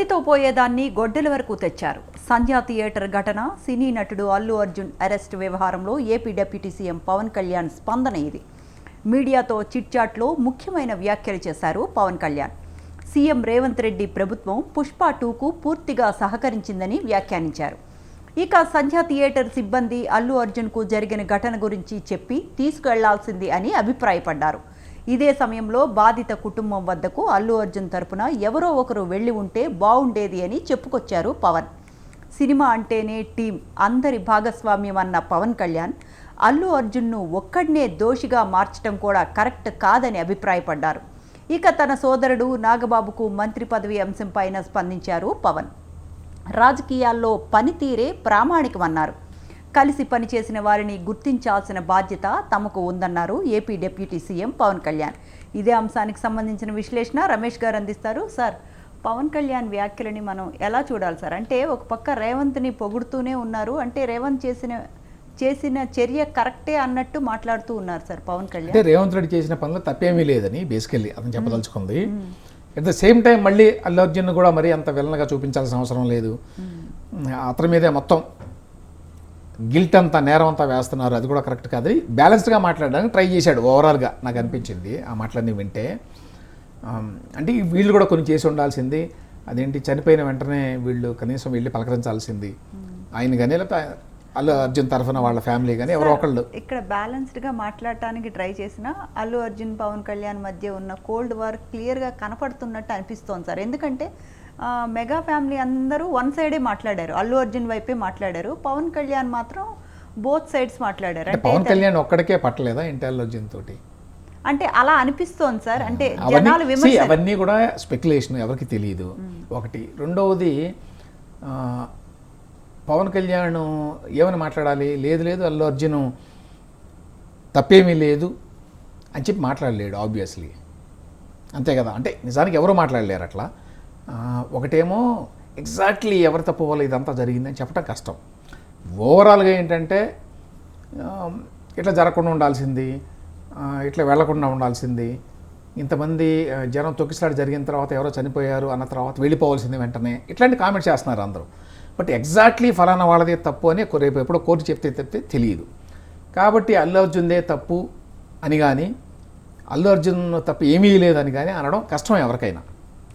గొడ్డితో పోయేదాన్ని గొడ్డెల వరకు తెచ్చారు. సంధ్యా థియేటర్ ఘటన సినీ నటుడు అల్లు అర్జున్ అరెస్ట్ వ్యవహారంలో AP deputy CM Pawan Kalyan స్పందన ఇది. మీడియాతో చిట్చాట్లో ముఖ్యమైన వ్యాఖ్యలు చేశారు పవన్ కళ్యాణ్. సీఎం రేవంత్ రెడ్డి ప్రభుత్వం పుష్ప టూకు పూర్తిగా సహకరించిందని వ్యాఖ్యానించారు. ఇక సంధ్యా థియేటర్ సిబ్బంది అల్లు అర్జున్కు జరిగిన ఘటన గురించి చెప్పి తీసుకెళ్ళాల్సింది అని అభిప్రాయపడ్డారు. ఇదే సమయంలో బాధిత కుటుంబం వద్దకు అల్లు అర్జున్ తరపున ఎవరో ఒకరు వెళ్ళి ఉంటే బాగుండేది అని చెప్పుకొచ్చారు పవన్. సినిమా అంటేనే టీం అందరి భాగస్వామ్యం అన్న పవన్ కళ్యాణ్. అల్లు అర్జున్ను ఒక్కడినే దోషిగా మార్చడం కూడా కరెక్ట్ కాదని అభిప్రాయపడ్డారు. ఇక తన సోదరుడు నాగబాబుకు మంత్రి పదవి అంశంపైన స్పందించారు పవన్. రాజకీయాల్లో పనితీరే ప్రామాణికమన్నారు. కలిసి పనిచేసిన వారిని గుర్తించాల్సిన బాధ్యత తమకు ఉందన్నారు AP deputy CM Pawan Kalyan. ఇదే అంశానికి సంబంధించిన విశ్లేషణ రమేష్ గారు అందిస్తారు. సార్ పవన్ కళ్యాణ్ వ్యాఖ్యలని మనం ఎలా చూడాలి సార్? అంటే ఒక పక్క రేవంత్ని పొగుడుతూనే ఉన్నారు. అంటే రేవంత్ చేసిన చేసిన చర్య కరెక్టే అన్నట్టు మాట్లాడుతూ ఉన్నారు సార్ పవన్ కళ్యాణ్. అంటే రేవంత్ రెడ్డి చేసిన పనిలో తప్పేమీ లేదని బేసికల్లీ అతను చెప్పదలుచుకుంది. అట్ ద సేమ్ టైం మళ్ళీ అల్లు అర్జున్ కూడా మరీ అంత విలన్గా చూపించాల్సిన అవసరం లేదు. అతని మీదే మొత్తం గిల్ట్ అంతా నేరం అంతా వేస్తున్నారు అది కూడా కరెక్ట్ కాదు. బ్యాలెన్స్డ్గా మాట్లాడడానికి ట్రై చేశాడు ఓవరాల్గా నాకు అనిపించింది ఆ మాటలన్నీ వింటే. అంటే వీళ్ళు కూడా కొన్ని చేసి ఉండాల్సింది. అదేంటి చనిపోయిన వెంటనే వీళ్ళు కనీసం వెళ్ళి పలకరించాల్సింది. ఆయన కానీ లేకపోతే అల్లు అర్జున్ తరఫున వాళ్ళ ఫ్యామిలీ కానీ ఎవరో ఒకళ్ళు. ఇక్కడ బ్యాలెన్స్డ్గా మాట్లాడటానికి ట్రై చేసిన అల్లు అర్జున్ పవన్ కళ్యాణ్ మధ్య ఉన్న కోల్డ్ వార్ క్లియర్గా కనపడుతున్నట్టు అనిపిస్తోంది సార్. ఎందుకంటే మెగా ఫ్యామిలీ అందరూ వన్ సైడే మాట్లాడారు. అల్లు అర్జున్ వైపే మాట్లాడారు. పవన్ కళ్యాణ్ మాత్రం బోత్ సైడ్స్ మాట్లాడారు. పవన్ కళ్యాణ్ ఒక్కడికే పట్టలేదా ఇంటి అల్లు అర్జున్ తోటి? అంటే అలా అనిపిస్తోంది సార్. అంటే అవన్నీ జనాలు విమర్శ అవన్నీ కూడా స్పెక్యులేషన్ ఎవరికి తెలియదు. ఒకటి. రెండవది పవన్ కళ్యాణ్ ఏమని మాట్లాడాలి? లేదు లేదు అల్లు అర్జున్ తప్పేమీ లేదు అని చెప్పి మాట్లాడలేడు ఆబ్వియస్లీ అంతే కదా? అంటే నిజానికి ఎవరు మాట్లాడలేరు అట్లా? ఒకటేమో ఎగ్జాక్ట్లీ ఎవరి తప్పు వల్ల ఇదంతా జరిగిందని చెప్పడం కష్టం. ఓవరాల్గా ఏంటంటే ఇట్లా జరగకుండా ఉండాల్సింది ఇట్లా వెళ్ళకుండా ఉండాల్సింది ఇంతమంది జనం తొక్కిసలాట జరిగిన తర్వాత ఎవరో చనిపోయారు అన్న తర్వాత వెళ్ళిపోవాల్సింది వెంటనే. ఇట్లాంటి కామెంట్ చేస్తున్నారు అందరూ. బట్ ఎగ్జాక్ట్లీ ఫలానా వాళ్ళదే తప్పు అని రేపు ఎప్పుడో కోర్టు చెప్తే తప్పితే తెలియదు. కాబట్టి అల్లు అర్జున్దే తప్పు అని కానీ అల్లు అర్జున్ తప్పు ఏమీ లేదని కానీ అనడం కష్టం ఎవరికైనా.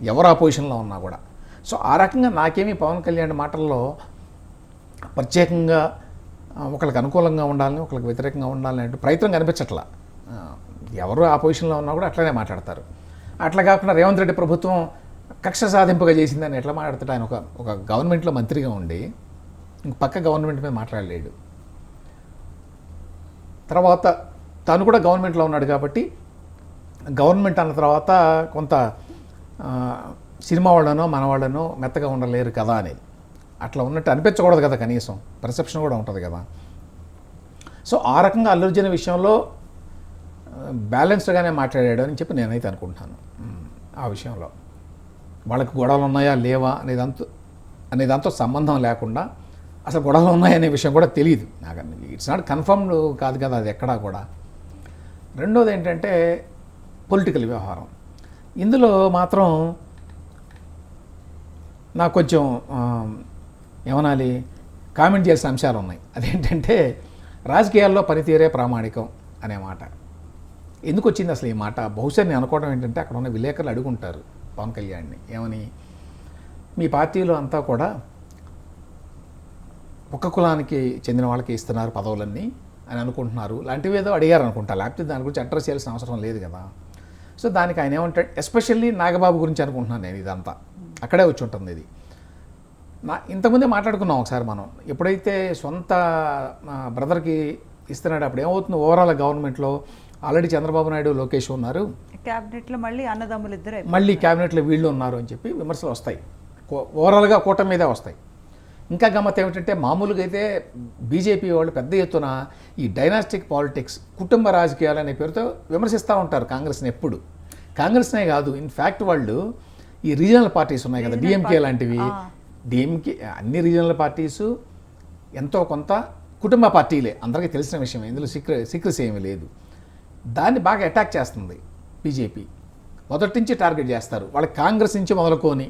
ఎవరు ఆ పొజిషన్లో ఉన్నా కూడా. సో ఆ రకంగా నాకేమీ పవన్ కళ్యాణ్ మాటల్లో ప్రత్యేకంగా ఒకరికి ఒకళ్ళకి అనుకూలంగా ఉండాలని ఒకళ్ళకి వ్యతిరేకంగా ఉండాలని అంటే ప్రయత్నం కనిపించట్లా. ఎవరు ఆ పొజిషన్లో ఉన్నా కూడా అట్లనే మాట్లాడతారు. అట్లా కాకుండా రేవంత్ రెడ్డి ప్రభుత్వం కక్ష సాధింపుగా చేసిందని ఎట్లా మాట్లాడతాడు? ఆయన ఒక ఒక గవర్నమెంట్లో మంత్రిగా ఉండి ఇంక పక్క గవర్నమెంట్ మీద మాట్లాడలేడు. తర్వాత తను కూడా గవర్నమెంట్లో ఉన్నాడు కాబట్టి గవర్నమెంట్ అన్న తర్వాత కొంత సినిమా వాళ్ళనో మన వాళ్ళనో మెత్తగా ఉండలేరు కదా అనేది. అట్లా ఉన్నట్టు అనిపించకూడదు కదా కనీసం. పర్సెప్షన్ కూడా ఉంటుంది కదా. సో ఆ రకంగా అల్లు విషయంలో బ్యాలెన్స్డ్గానే మాట్లాడాడు అని చెప్పి నేనైతే అనుకుంటున్నాను ఆ విషయంలో. వాళ్ళకి గొడవలు ఉన్నాయా లేవా అనేదంతా అనేదాంతో సంబంధం లేకుండా అసలు గొడవలు ఉన్నాయనే విషయం కూడా తెలియదు. నాకు ఇట్స్ నాట్ కన్ఫర్మ్డ్ కాదు కదా అది ఎక్కడా కూడా. రెండోది ఏంటంటే పొలిటికల్ వ్యవహారం. ఇందులో మాత్రం నాకు కొంచెం ఏమనాలి కామెంట్ చేసిన అంశాలు ఉన్నాయి. అదేంటంటే రాజకీయాల్లో పనితీరే ప్రామాణికం అనే మాట. ఎందుకు వచ్చింది అసలు ఈ మాట? బహుశా నేను అనుకోవడం ఏంటంటే అక్కడ ఉన్న విలేకరులు అడుగుంటారు పవన్ కళ్యాణ్ని. ఏమని? మీ పార్టీలో అంతా కూడా ఒక్క కులానికి చెందిన వాళ్ళకి ఇస్తున్నారు పదవులన్నీ అని అనుకుంటున్నారు. లాంటివి ఏదో అడిగారు అనుకుంటా లేకపోతే దాని గురించి అడ్రస్ చేయాల్సిన అవసరం లేదు కదా. సో దానికి ఆయన ఏమంటాడు ఎస్పెషల్లీ నాగబాబు గురించి అనుకుంటున్నాను నేను ఇదంతా. అక్కడే వచ్చి ఉంటుంది ఇది. నా ఇంతకుముందే మాట్లాడుకున్నాం ఒకసారి మనం. ఎప్పుడైతే సొంత బ్రదర్కి ఇస్తున్నాడు అప్పుడు ఏమవుతుంది? ఓవరాల్ గవర్నమెంట్లో ఆల్రెడీ చంద్రబాబు నాయుడు లోకేష్ ఉన్నారు. క్యాబినెట్లో మళ్ళీ అన్నదమ్ములు ఇద్దరు మళ్ళీ క్యాబినెట్లో వీళ్ళు ఉన్నారు అని చెప్పి విమర్శలు వస్తాయి. ఓవరాల్గా కూటమి మీదే వస్తాయి. ఇంకా గమ్మత్ ఏమిటంటే మామూలుగా అయితే బీజేపీ వాళ్ళు పెద్ద ఎత్తున ఈ డైనాస్టిక్ పాలిటిక్స్ కుటుంబ రాజకీయాలు అనే పేరుతో విమర్శిస్తూ ఉంటారు కాంగ్రెస్ని ఎప్పుడు. కాంగ్రెస్నే కాదు ఇన్ఫ్యాక్ట్ వాళ్ళు ఈ రీజనల్ పార్టీస్ ఉన్నాయి కదా డిఎంకే లాంటివి. డిఎంకే అన్ని రీజనల్ పార్టీసు ఎంతో కొంత కుటుంబ పార్టీలే. అందరికీ తెలిసిన విషయం ఇందులో సీక్రె సీక్రెసీ ఏమీ లేదు. దాన్ని బాగా అటాక్ చేస్తుంది బీజేపీ. మొదటి నుంచి టార్గెట్ చేస్తారు. వాళ్ళకి కాంగ్రెస్ నుంచి మొదలుకొని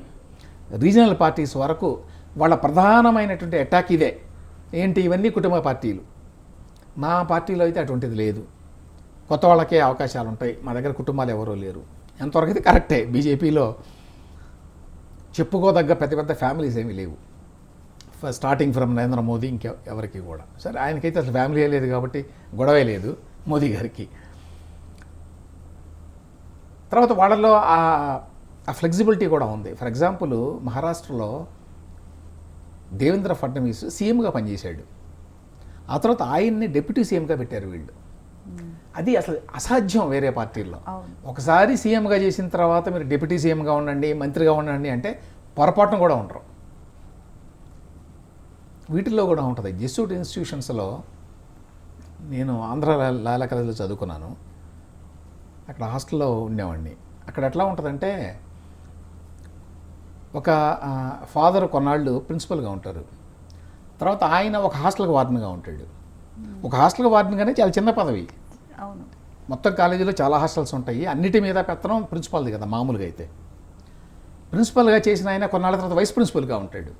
రీజనల్ పార్టీస్ వరకు వాళ్ళ ప్రధానమైనటువంటి అటాక్ ఇదే. ఏంటి? ఇవన్నీ కుటుంబ పార్టీలు. మా పార్టీలో అయితే అటువంటిది లేదు. కొత్త వాళ్ళకే అవకాశాలు ఉంటాయి మా దగ్గర కుటుంబాలు ఎవరూ లేరు. ఎంతవరకు అయితే కరెక్టే? బీజేపీలో చెప్పుకోదగ్గ పెద్ద పెద్ద ఫ్యామిలీస్ ఏమీ లేవు. స్టార్టింగ్ ఫ్రమ్ నరేంద్ర మోదీ ఇంకా ఎవరికి కూడా. సరే ఆయనకైతే అసలు ఫ్యామిలీ లేదు కాబట్టి గొడవే లేదు మోదీ గారికి. తర్వాత వాళ్ళలో ఆ ఫ్లెక్సిబిలిటీ కూడా ఉంది. ఫర్ ఎగ్జాంపుల్ మహారాష్ట్రలో దేవేంద్ర ఫడ్నవీస్ సీఎంగా పనిచేశాడు. ఆ తర్వాత ఆయన్ని డిప్యూటీ సీఎంగా పెట్టారు వీళ్ళు. అది అసలు అసాధ్యం వేరే పార్టీల్లో. ఒకసారి సీఎంగా చేసిన తర్వాత మీరు డిప్యూటీ సీఎంగా ఉండండి మంత్రిగా ఉండండి అంటే పొరపాటున కూడా ఉండరు. వీటిల్లో కూడా ఉంటుంది. జెస్యూట్ ఇన్స్టిట్యూషన్స్లో నేను ఆంధ్ర లాల కాలేజీలో చదువుకున్నాను. అక్కడ హాస్టల్లో ఉండేవాడిని. అక్కడ ఎట్లా ఉంటుందంటే ఒక ఫాదర్ కొన్నాళ్ళు ప్రిన్సిపల్గా ఉంటారు. తర్వాత ఆయన ఒక హాస్టల్కి వార్డెన్గా ఉంటాడు. ఒక హాస్టల్కి వార్డెన్గానే చాలా చిన్న పదవి. అవును. మొత్తం కాలేజీలో చాలా హాస్టల్స్ ఉంటాయి. అన్నిటి మీద పెత్తనం ప్రిన్సిపాల్ది కదా మామూలుగా అయితే. ప్రిన్సిపల్గా చేసిన ఆయన కొన్నాళ్ళ తర్వాత వైస్ ప్రిన్సిపల్గా ఉంటాడు.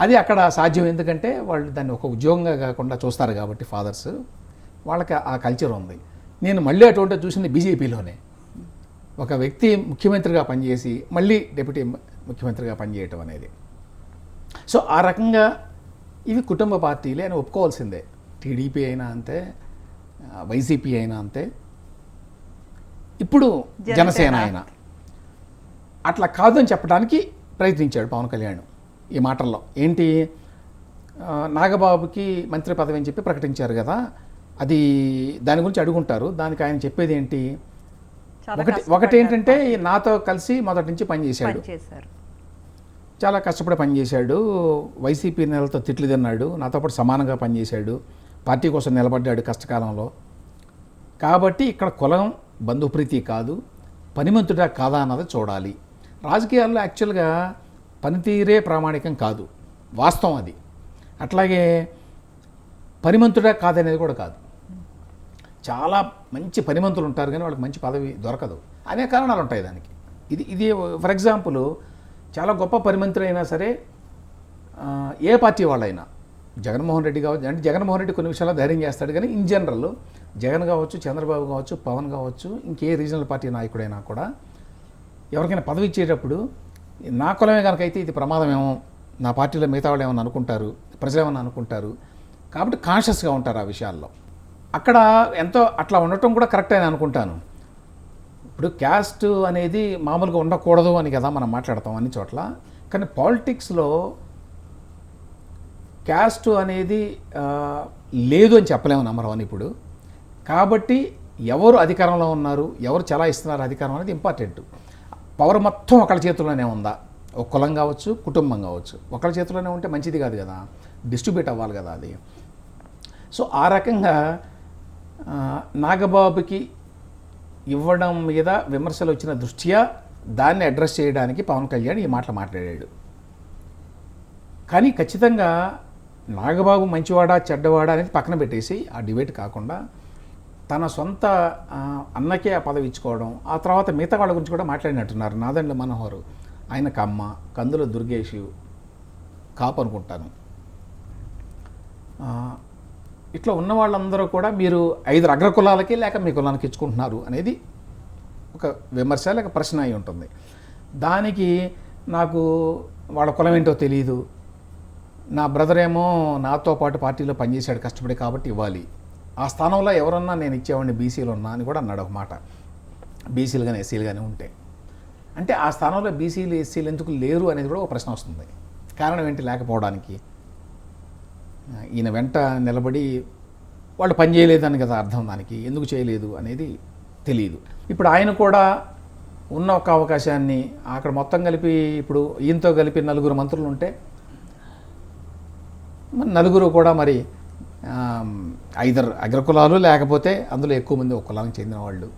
అది అక్కడ సాధ్యం. ఎందుకంటే వాళ్ళు దాన్ని ఒక ఉద్యోగంగా కాకుండా చూస్తారు కాబట్టి ఫాదర్స్ వాళ్ళకి ఆ కల్చర్ ఉంది. నేను మళ్ళీ అటువంటి చూసింది బీజేపీలోనే ఒక వ్యక్తి ముఖ్యమంత్రిగా పనిచేసి మళ్ళీ డిప్యూటీ ముఖ్యమంత్రిగా పనిచేయటం అనేది. సో ఆ రకంగా ఇవి కుటుంబ పార్టీలే అని ఒప్పుకోవాల్సిందే. టీడీపీ అయినా అంతే వైసీపీ అయినా అంతే. ఇప్పుడు జనసేన. అయినా. అట్లా కాదని చెప్పడానికి ప్రయత్నించాడు పవన్ కళ్యాణ్ ఈ మాటల్లో. ఏంటి? నాగబాబుకి మంత్రి పదవి అని చెప్పి ప్రకటించారు కదా. అది దాని గురించి అడుగుంటారు. దానికి ఆయన చెప్పేది ఏంటి? ఒకటి. ఒకటి ఏంటంటే నాతో కలిసి మొదటి నుంచి పనిచేశాడు చాలా కష్టపడి పనిచేశాడు వైసీపీ నెలతో తిట్లు తిన్నాడు. నాతో పాటు సమానంగా పనిచేశాడు పార్టీ కోసం నిలబడ్డాడు కష్టకాలంలో. కాబట్టి ఇక్కడ కులం బంధుప్రీతి కాదు పనిమంతుడా కాదా అన్నది చూడాలి. రాజకీయాల్లో యాక్చువల్గా పనితీరే ప్రామాణికం కాదు. వాస్తవం అది. అట్లాగే పనిమంతుడా కాదనేది కూడా కాదు. చాలా మంచి పనిమంతులు ఉంటారు కానీ వాళ్ళకి మంచి పదవి దొరకదు. అనేక కారణాలు ఉంటాయి దానికి. ఇది ఇది ఫర్ ఎగ్జాంపుల్ చాలా గొప్ప పరిమంతులైనా అయినా సరే ఏ పార్టీ వాళ్ళైనా జగన్మోహన్ రెడ్డి కావచ్చు అంటే జగన్మోహన్ రెడ్డి కొన్ని విషయాల్లో ధైర్యం చేస్తాడు కానీ ఇన్ జనరల్ జగన్ కావచ్చు చంద్రబాబు కావచ్చు పవన్ కావచ్చు ఇంకే రీజనల్ పార్టీ నాయకుడైనా కూడా ఎవరికైనా పదవి ఇచ్చేటప్పుడు నా కులమే కనుకైతే ఇది ప్రమాదమేమో నా పార్టీలో మిగతా వాళ్ళు ఏమైనా అనుకుంటారు ప్రజలు ఏమైనా అనుకుంటారు కాబట్టి కాన్షియస్గా ఉంటారు ఆ విషయాల్లో. అక్కడ ఎంతో అట్లా ఉండటం కూడా కరెక్ట్ అని అనుకుంటాను. ఇప్పుడు క్యాస్ట్ అనేది మామూలుగా ఉండకూడదు అని కదా మనం మాట్లాడతాం అన్ని చోట్ల. కానీ పాలిటిక్స్లో క్యాస్ట్ అనేది లేదు అని చెప్పలేము నమ్మరవని ఇప్పుడు. కాబట్టి ఎవరు అధికారంలో ఉన్నారు ఎవరు చలాయిస్తున్నారు అధికారం అనేది ఇంపార్టెంట్. పవర్ మొత్తం ఒకళ్ళ చేతుల్లోనే ఉందా? ఒక కులం కావచ్చు కుటుంబం కావచ్చు. ఒకళ్ళ చేతిలోనే ఉంటే మంచిది కాదు కదా. డిస్ట్రిబ్యూట్ అవ్వాలి కదా అది. సో ఆ రకంగా నాగబాబుకి ఇవ్వడం మీద విమర్శలు వచ్చిన దృష్ట్యా దాన్ని అడ్రస్ చేయడానికి పవన్ కళ్యాణ్ ఈ మాటలు మాట్లాడాడు. కానీ ఖచ్చితంగా నాగబాబు మంచివాడా చెడ్డవాడా అనేది పక్కన పెట్టేసి ఆ డిబేట్ కాకుండా తన సొంత అన్నకే ఆ పదవి ఇచ్చుకోవడం ఆ తర్వాత మిగతా వాళ్ళ గురించి కూడా మాట్లాడినట్టున్నారు. నాదండ్ల మనోహరు. ఆయన కమ్మ కందుల దుర్గేషు కాపు అనుకుంటాను. ఇట్లా ఉన్న వాళ్ళందరూ కూడా మీరు ఐదు అగ్రకులాలకి లేక మీ కులానికి ఇచ్చుకుంటున్నారు అనేది ఒక విమర్శ లేక ప్రశ్న అయి ఉంటుంది. దానికి నాకు వాళ్ళ కులం ఏంటో తెలియదు నా బ్రదర్ ఏమో నాతో పాటు పార్టీలో పనిచేశాడు కష్టపడి కాబట్టి ఇవ్వాలి. ఆ స్థానంలో ఎవరన్నా నేను ఇచ్చేవాడిని బీసీలు ఉన్నా అని కూడా అన్నాడు ఒక మాట. బీసీలు కానీ ఎస్సీలు కానీ ఉంటే. అంటే ఆ స్థానంలో బీసీలు ఎస్సీలు ఎందుకు లేరు అనేది కూడా ఒక ప్రశ్న వస్తుంది. కారణం ఏంటి లేకపోవడానికి? ఈయన వెంట నిలబడి వాళ్ళు పని చేయలేదని కదా అర్థం దానికి ఎందుకు చేయలేదు అనేది తెలియదు ఇప్పుడు ఆయన కూడా ఉన్న ఒక అవకాశాన్ని అక్కడ మొత్తం కలిపి ఇప్పుడు ఈయనతో కలిపి నలుగురు మంత్రులు ఉంటే మరి నలుగురు కూడా మరి ఐదర్ అగ్రకులాలు లేకపోతే అందులో ఎక్కువ మంది ఒక కులానికి చెందిన వాళ్ళు.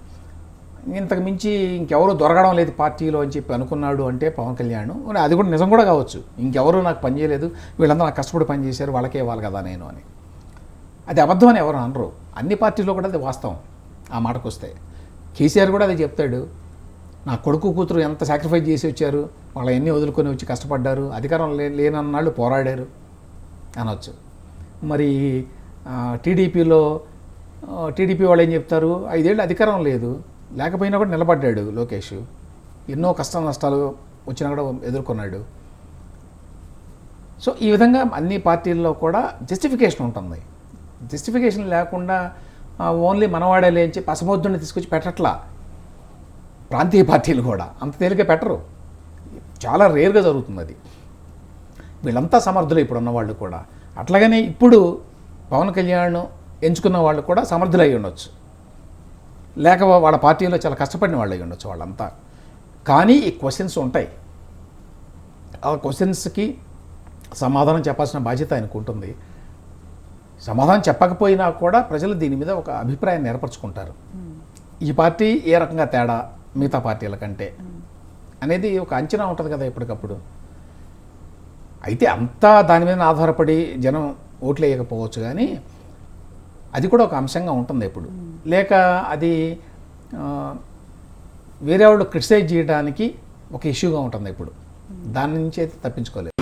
ఇంతకు మించి ఇంకెవరు దొరకడం లేదు పార్టీలో అని చెప్పి అనుకున్నాడు అంటే పవన్ కళ్యాణ్. అది కూడా నిజం కూడా కావచ్చు. ఇంకెవరు నాకు పని చేయలేదు. వీళ్ళందరూ నాకు కష్టపడి పనిచేశారు వాళ్ళకే ఇవ్వాలి కదా నేను అని. అది అబద్ధం అని ఎవరు అనరు. అన్ని పార్టీలో కూడా అది వాస్తవం. ఆ మాటకు వస్తే. కేసీఆర్ కూడా అది చెప్తాడు. నా కొడుకు కూతురు ఎంత సాక్రిఫైస్ చేసి వచ్చారు? వాళ్ళు ఎన్ని వదులుకొని వచ్చి కష్టపడ్డారు. అధికారం లే లేనన్నాళ్ళు పోరాడారు అనవచ్చు మరి టీడీపీలో టీడీపీ వాళ్ళు ఏం చెప్తారు? ఐదేళ్ళు అధికారం లేదు. లేకపోయినా కూడా నిలబడ్డాడు లోకేష్. ఎన్నో కష్ట నష్టాలు వచ్చినా కూడా ఎదుర్కొన్నాడు. సో ఈ విధంగా అన్ని పార్టీల్లో కూడా జస్టిఫికేషన్ ఉంటుంది. జస్టిఫికేషన్ లేకుండా ఓన్లీ మనవాడేలే అని చెప్పి అసమర్థుడిని తీసుకొచ్చి పెట్టట్లా. ప్రాంతీయ పార్టీలు కూడా అంత తేలిక పెట్టరు. చాలా రేర్గా జరుగుతుంది అది. వీళ్ళంతా సమర్థులు ఇప్పుడు ఉన్నవాళ్ళు కూడా. అట్లాగనే ఇప్పుడు పవన్ కళ్యాణ్ ఎంచుకున్న వాళ్ళు కూడా సమర్థులై ఉండొచ్చు. లేక వాళ్ళ పార్టీలో చాలా కష్టపడిన వాళ్ళు అయి ఉండొచ్చు వాళ్ళంతా. కానీ ఈ క్వశ్చన్స్ ఉంటాయి. ఆ క్వశ్చన్స్కి సమాధానం చెప్పాల్సిన బాధ్యత ఆయనకు ఉంటుంది. సమాధానం చెప్పకపోయినా కూడా ప్రజలు దీని మీద ఒక అభిప్రాయాన్ని ఏర్పరచుకుంటారు. ఈ పార్టీ ఏ రకంగా తేడా? మిగతా పార్టీల కంటే. అనేది ఒక అంచనా ఉంటుంది కదా ఎప్పటికప్పుడు. అయితే అంతా దాని మీద ఆధారపడి జనం ఓట్లు వేయకపోవచ్చు కానీ అది కూడా ఒక అంశంగా ఉంటుంది ఇప్పుడు. లేక అది వేరే వాళ్ళు క్రిటిసైజ్ చేయడానికి ఒక ఇష్యూగా ఉంటుంది ఇప్పుడు. దాని నుంచి అయితే తప్పించుకోలేదు.